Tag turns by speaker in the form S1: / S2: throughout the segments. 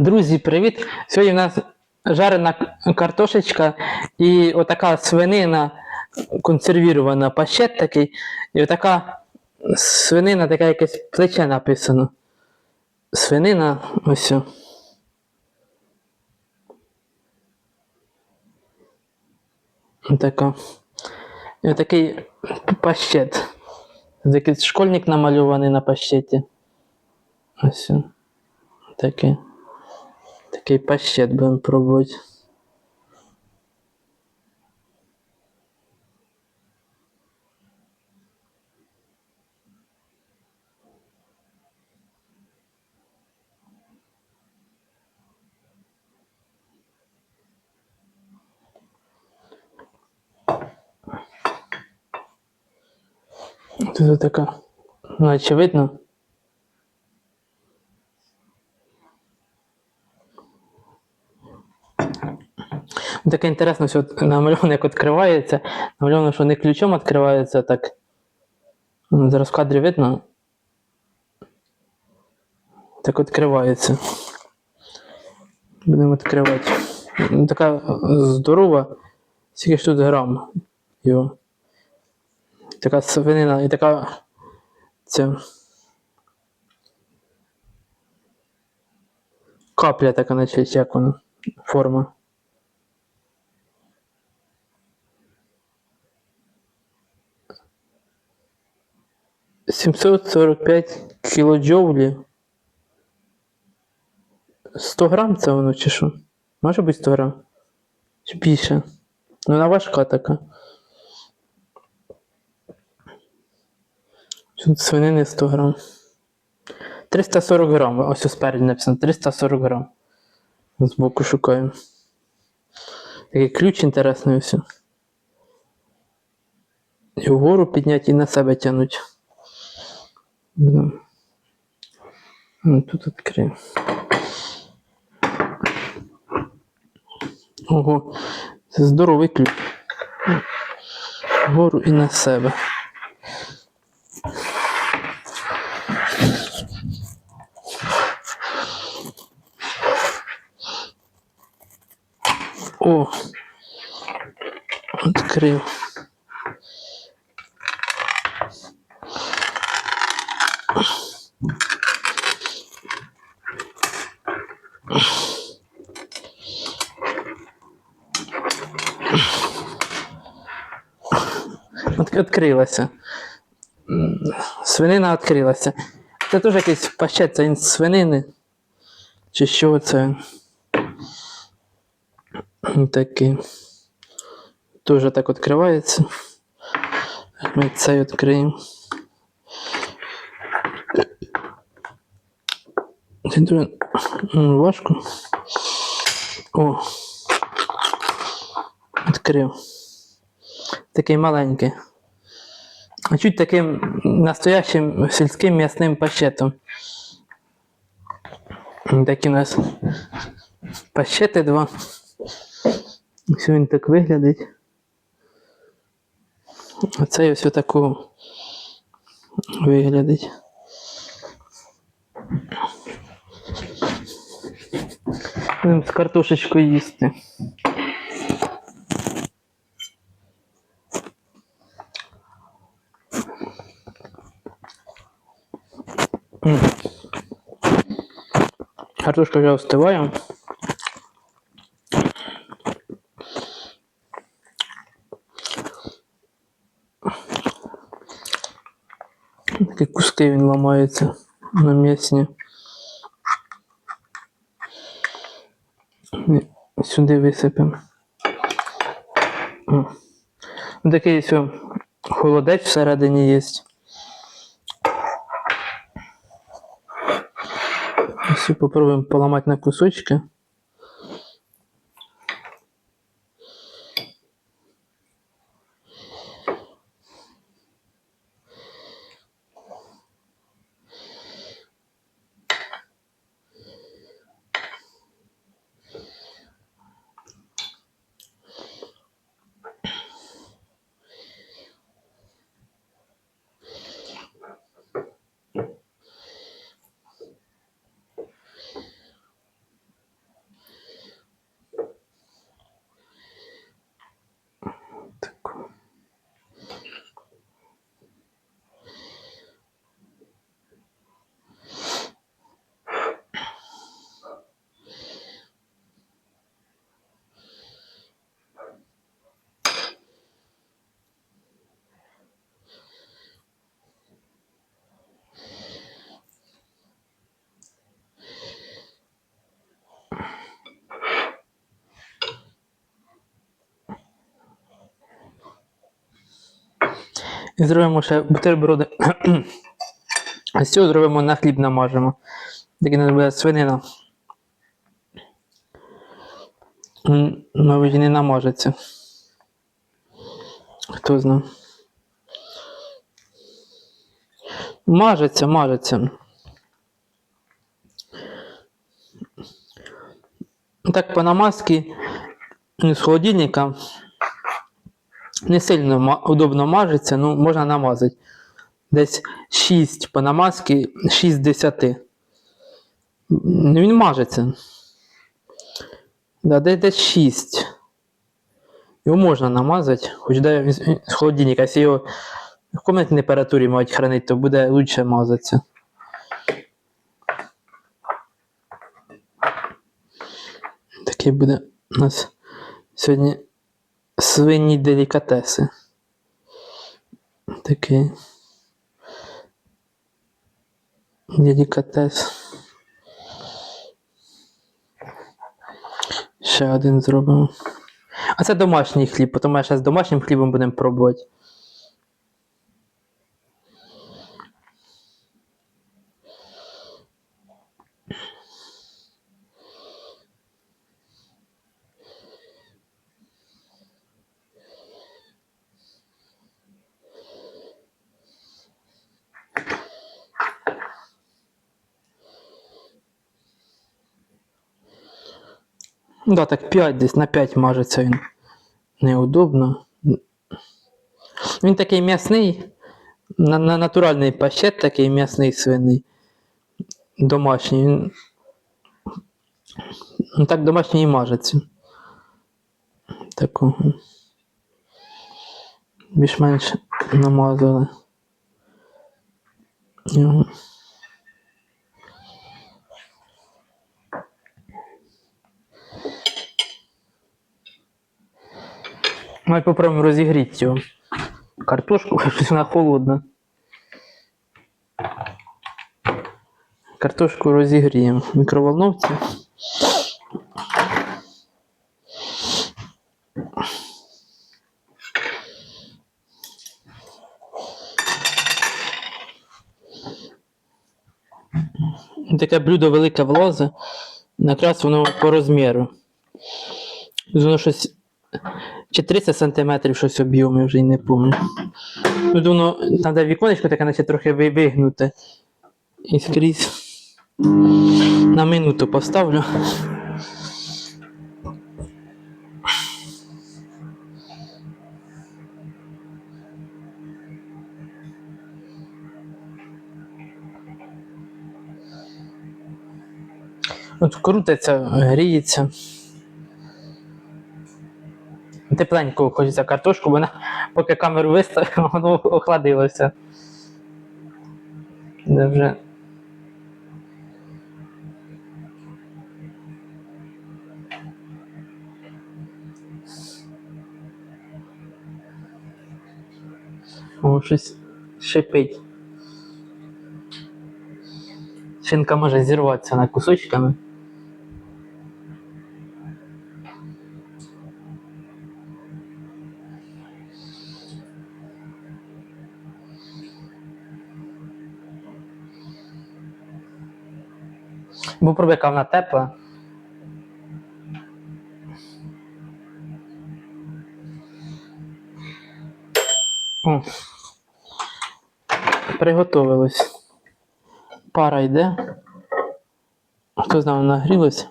S1: Друзі, привіт! Сьогодні в нас жарена картошечка і отака свинина консервірована, пащет такий, і отака свинина, таке якесь плече написано. Свинина, ось. о. Така. І отакий пащет. Якийсь школьник намальований на пащеті. Ось. Такий. Такий пащет будемо пробувати. Тут така, ну, очевидно. Таке інтересно, що намальовано, як відкривається. Намальовано, що не ключом відкривається, так. Ну, Зараз в кадрі видно. Так відкривається. Будемо відкривати. Ну, Така здорова. Скільки ж тут грам його. Така свинина і така. Ця. Капля така, наче як вона. Форма. Сімсот сорок п'ять кілоджоулі. 100 грам це воно чи що? Може бути 100 грам? Чи більше? Ну вона важка така. Свинини 100 грам. 340 грам. Ось спереді написано 340 грам. Збоку шукаємо. Такий ключ інтересний ось. І вгору підняти і на себе тягнуть. Будемо. Ну, тут відкриємо. Ого, це здоровий ключ. Вгору і на себе. О! Відкрив. От відкрилася. Свинина відкрилася. Це теж якийсь пащет, це свинини. Чи що це? Такий. Теж так відкривається. Ми це відкриємо. Це дуже важко. О. Відкрив. Такий маленький. Чуть таким настоящим сільським м'ясним пащетом. Такі у нас пащети два. Ось він так виглядить. Оце ось отаку виглядить. Будемо з картошечкою їсти. Картошка вже остиває. Такі куски він ламається на м'ясні. Сюди висипемо. Такий ось холодець всередині є. Ось попробуємо поламати на кусочки. І зробимо ще бутерброди. А з цього зробимо на хліб намажемо. Таке не буде свинина. Мабуть, не намажеться. Хто знає. Мажеться, мажеться. Так, по намазки ну, з холодильника не сильно удобно мажеться, ну можна намазати. Десь 6 по намазки, 6 10. Ну, Він мажеться. Да, десь, десь 6. Його можна намазати, хоч де з холодильника, якщо його в комнатній температурі мають хранити, то буде лучше мазатися. Такий буде у нас сьогодні свині делікатеси. Такий. Делікатес. Ще один зробимо. А це домашній хліб, тому ще з домашнім хлібом будемо пробувати. Да, так 5 десь на 5 мажеться він. Неудобно. Він такий м'ясний, на, на натуральний пащет такий м'ясний свиний. Домашній. Ну так домашній і мажеться. Такого. Більш-менш намазали. Його. Ми попробуємо розігріти його. Картошку, щось вона холодна. Картошку розігріємо в мікроволновці. Таке блюдо велике влазе, якраз воно по розміру. Воно щось чи 30 сантиметрів щось об'єм, я вже й не пам'ятаю. Тут воно треба віконечко таке, наче трохи ви- вигнуте. І скрізь на минуту поставлю. От крутиться, гріється. Тепленько хочеться картошку, вона поки камеру виставив, воно охладилося. Де. О, щось шипить. Шинка може зірватися на кусочками. Бо пробуй, яка вона тепла. О. Приготовилось. Пара йде. Хто знає, вона нагрілась.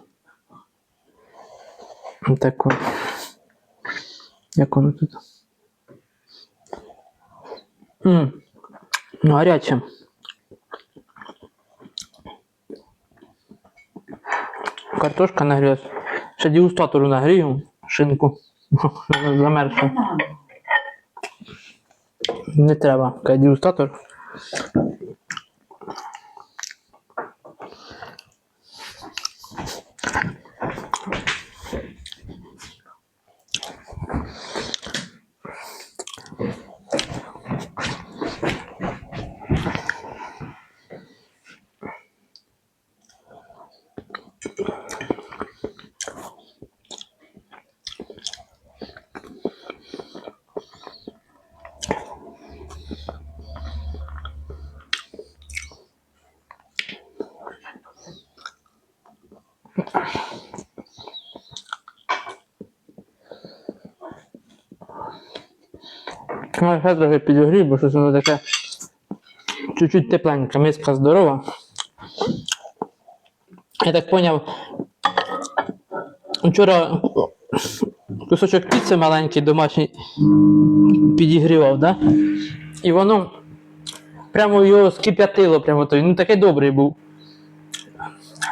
S1: Так от. Як воно тут? М. Ну, гаряче. Картошка нагрілась. Ще дегустатору нагрію шинку. Замерзла. Не треба. Кай дегустатор. Ще трохи підігрів, бо щось воно таке чуть-чуть тепленьке, миска здорова. Я так поняв, вчора кусочок піци маленький домашній підігрівав, да? І воно прямо його скип'ятило, прямо той. Ну такий добрий був.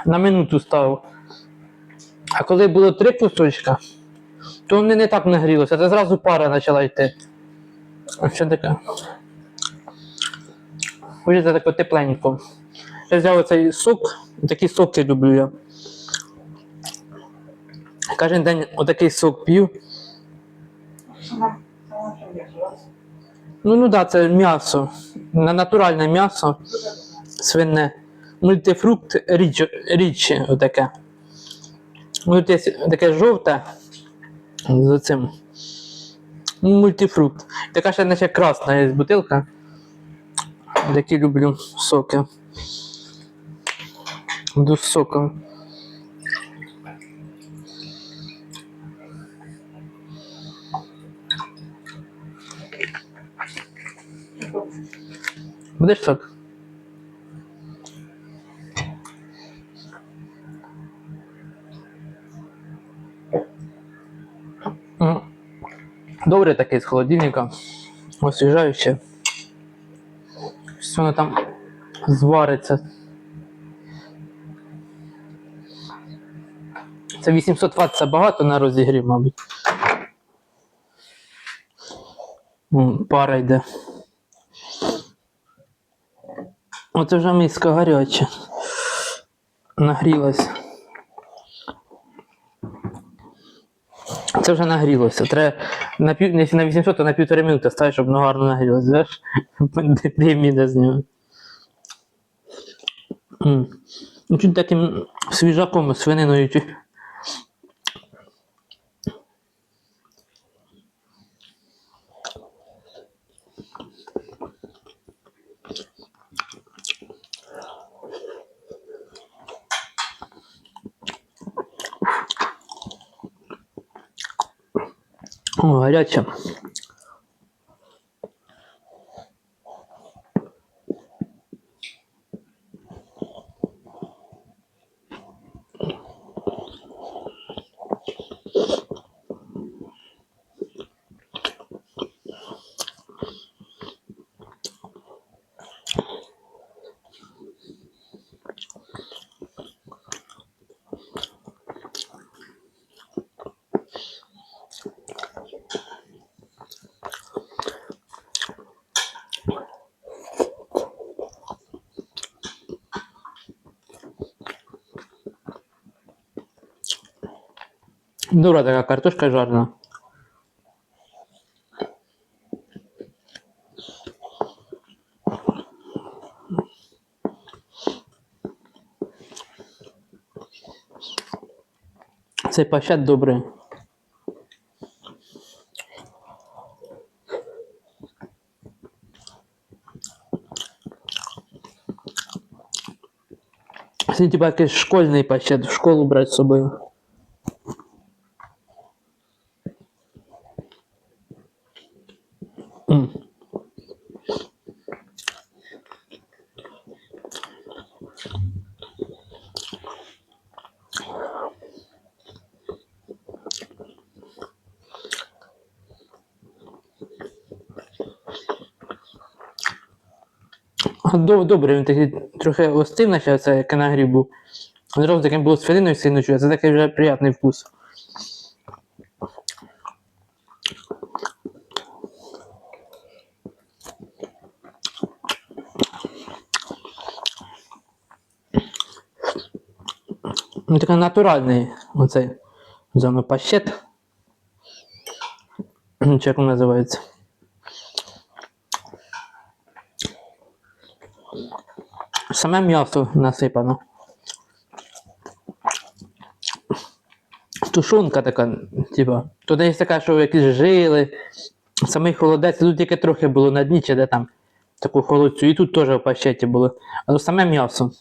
S1: На минуту ставив. А коли було три кусочка, то вони не так нагрілося, це зразу пара почала йти. Що таке? Хочеться таке тепленько. Я взяв оцей сок, такі соки люблю я. Кожен день отакий сок п'ю. Ну ну да, це м'ясо. На- Натуральне м'ясо свине. Мультифрукт річ, річ отаке. Ну, тут таке жовте з цим. Мультифрукт. Така ще наче красна є бутилка. Такі люблю соки. До сока. Будеш сок? Добре такий з холодильника. Освіжаюче. Що воно там звариться. Це 800 Вт це багато на розігрів, мабуть. Пара йде. Оце вже миска гаряча. Нагрілася. Це вже нагрілося. Треба на, пів, якщо на 800, то на півтори минути ставиш, щоб воно гарно нагрілося. Знаєш? Дим з нього. Ну, чуть таким свіжаком, свининою. Чуть. Гаряче. Така картошка жарна. Цей пащат добрий. Це типа якийсь школьний пащат, в школу брати з собою. М. Доб- Добре, він такий трохи остив, наче це як нагрів був. Зразу таким було свининою сильно чує, це такий вже приятний вкус. Ну, такий натуральний оцей зону пащет. Чи як він називається? Саме м'ясо насипано. Тушонка така, типа. Тут є така, що якісь жили. Самий холодець, тут тільки трохи було на дні, чи де там таку холодцю. І тут теж в пащеті було. Але саме м'ясо.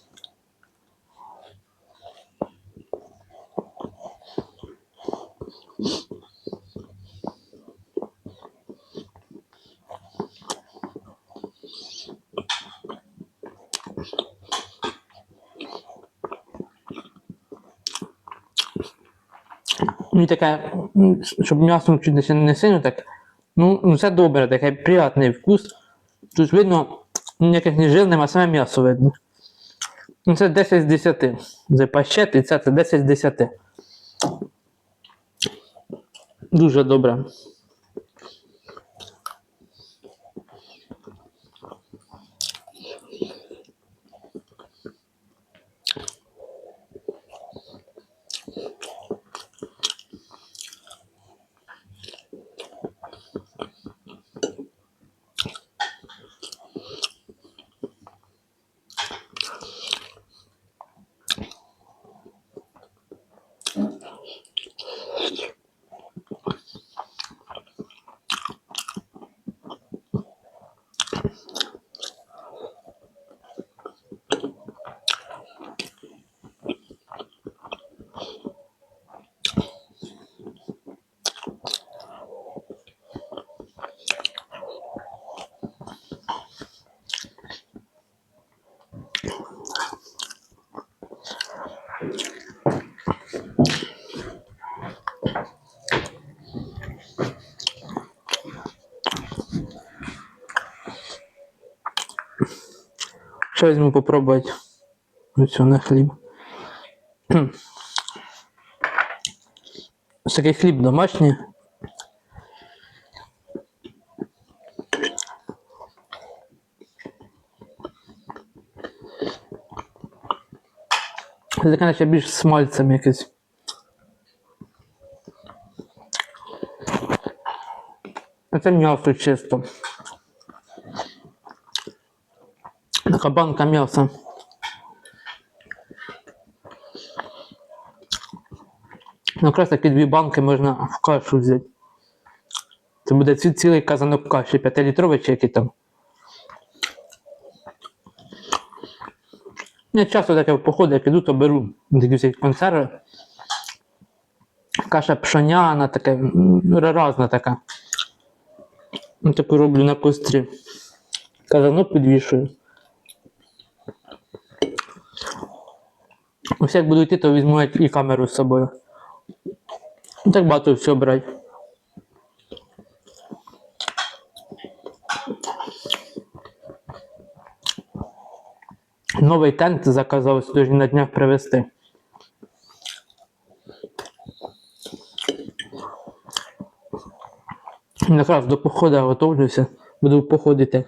S1: Мені таке, щоб м'ясо чуть не сильно- так. Ну, ну це добре, такий приятний вкус. Тут видно, ніяких не жир а саме м'ясо видно. Ну, це 10 з 10. Це пащет і це 10 з 10. Дуже добре. Ще візьму попробувати оцю на хліб. Ось такий хліб домашній. Це наче більш смальцем якесь. А Це м'ясо чисто. Така банка м'яса. Ну, якраз такі дві банки можна в кашу взяти. Це буде ці- цілий казанок каші, 5-літровий чи який там. Я часто таке в походи, як іду, то беру такі всі консерви. Каша пшоняна, таке, м, разна така. Ну, Таку роблю на кострі. Казанок підвішую. Ось як буду йти, то візьму і камеру з собою. Ну, Так багато всього брати. Новий тент заказав сьогодні на днях привезти. Якраз до походу готовлюся, буду походити.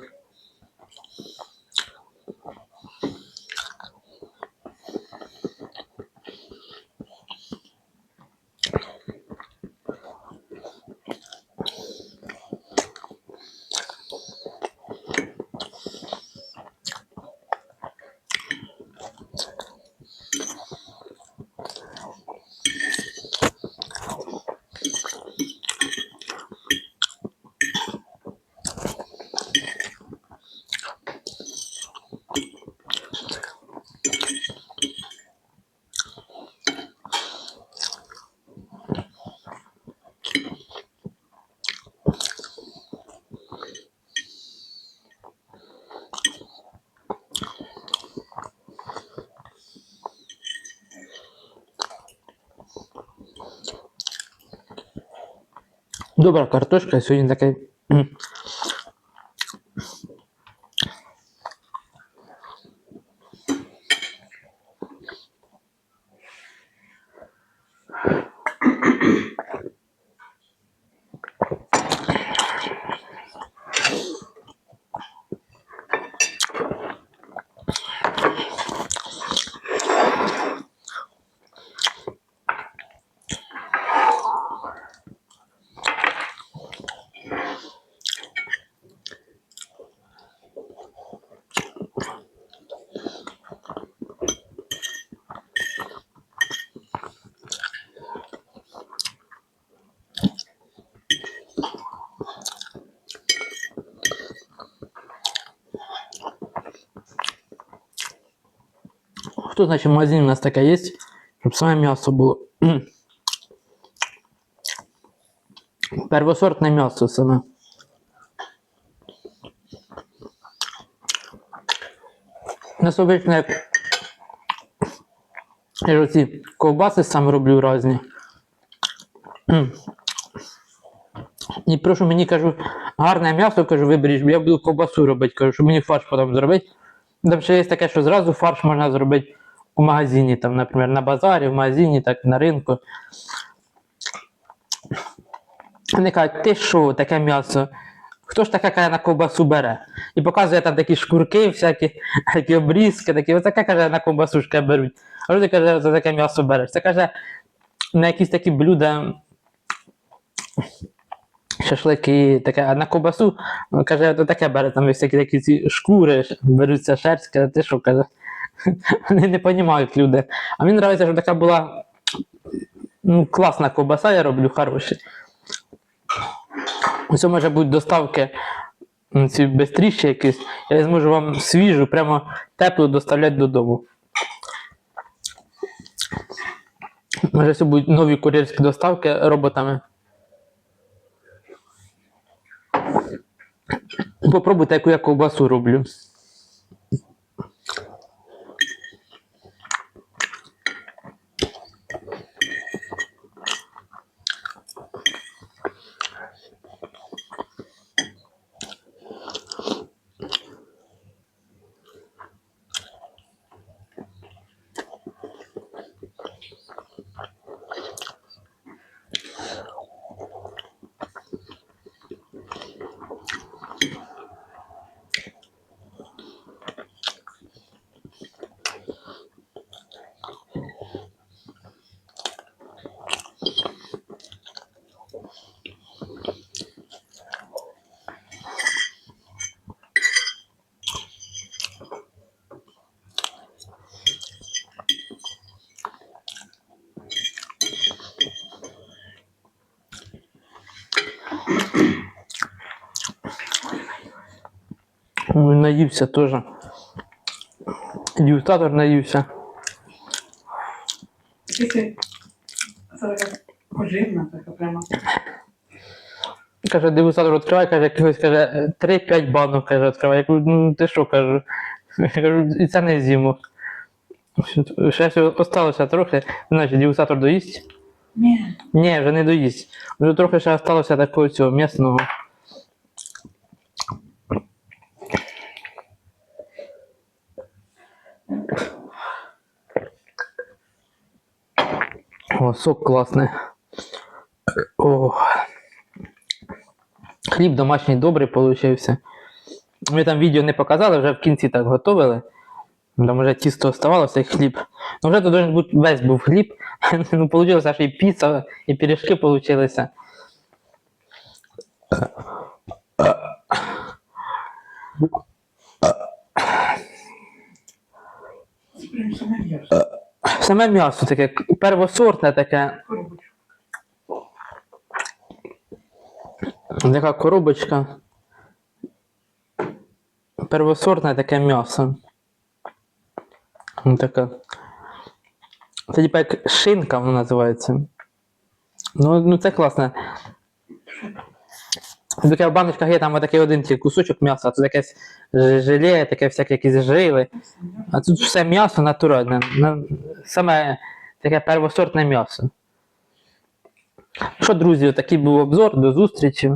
S1: Добра картошка сьогодні такий. м, Хто значить в магазині у нас таке є, щоб саме м'ясо було. Первосортне м'ясо саме. Нас обично як я ж оці ковбаси сам роблю різні. І прошу мені кажу, гарне м'ясо, кажу, виберіть, я буду ковбасу робити, кажу, щоб мені фарш потім зробити. Там ще є таке, що зразу фарш можна зробити у магазині, там, наприклад, на базарі, в магазині, так, на ринку. Вони кажуть, ти що, таке м'ясо? Хто ж таке на ковбасу бере? І показує там такі шкурки, всякі, такі обрізки, такі, отаке каже на ковбасушка беруть. А ти каже, за таке м'ясо береш? Це каже, на якісь такі блюда, шашлики, таке, а на ковбасу, каже, то таке бере, там всякі такі ці шкури, беруться шерсть, каже, ти що, каже. Вони не розуміють люди. А мені подобається, щоб така була ну, класна ковбаса, я роблю хороші. Ось може бути доставки ці бистріші якісь. Я зможу вам свіжу, прямо теплу доставляти додому. Може, це будуть нові кур'єрські доставки роботами. Попробуйте, яку я ковбасу роблю. Наївся теж. Дегустатор наївся.
S2: Поживна, така прямо.
S1: Каже, дегустатор відкриває, каже, якихось каже, 3-5 банок, каже, відкриває. Я кажу, ну ти що кажу? Я кажу, і це не зиму. Ще осталося трохи, значить, дегустатор доїсть.
S2: Ні.
S1: Ні, вже не доїсть. Вже трохи ще осталося такого цього м'ясного. О, сок класний. О. Хліб домашній добрий получився. Ми там відео не показали, вже в кінці так готували. Там вже тісто оставалося і хліб. Ну вже тут должен бути весь був хліб. Ну, получилося, що і піца, і пиріжки получилися.
S2: Прям саме м'ясо.
S1: Саме м'ясо таке первосортне таке, така коробочка. Первосортне таке м'ясо. Така. Це типа як шинка воно називається. Ну, ну це класно. Таке в баночках є там такий один кусочок м'яса, а тут якесь желе, таке всяке якісь жили. А тут все м'ясо натуральне. Саме таке первосортне м'ясо. Що, друзі, такий був обзор. До зустрічі.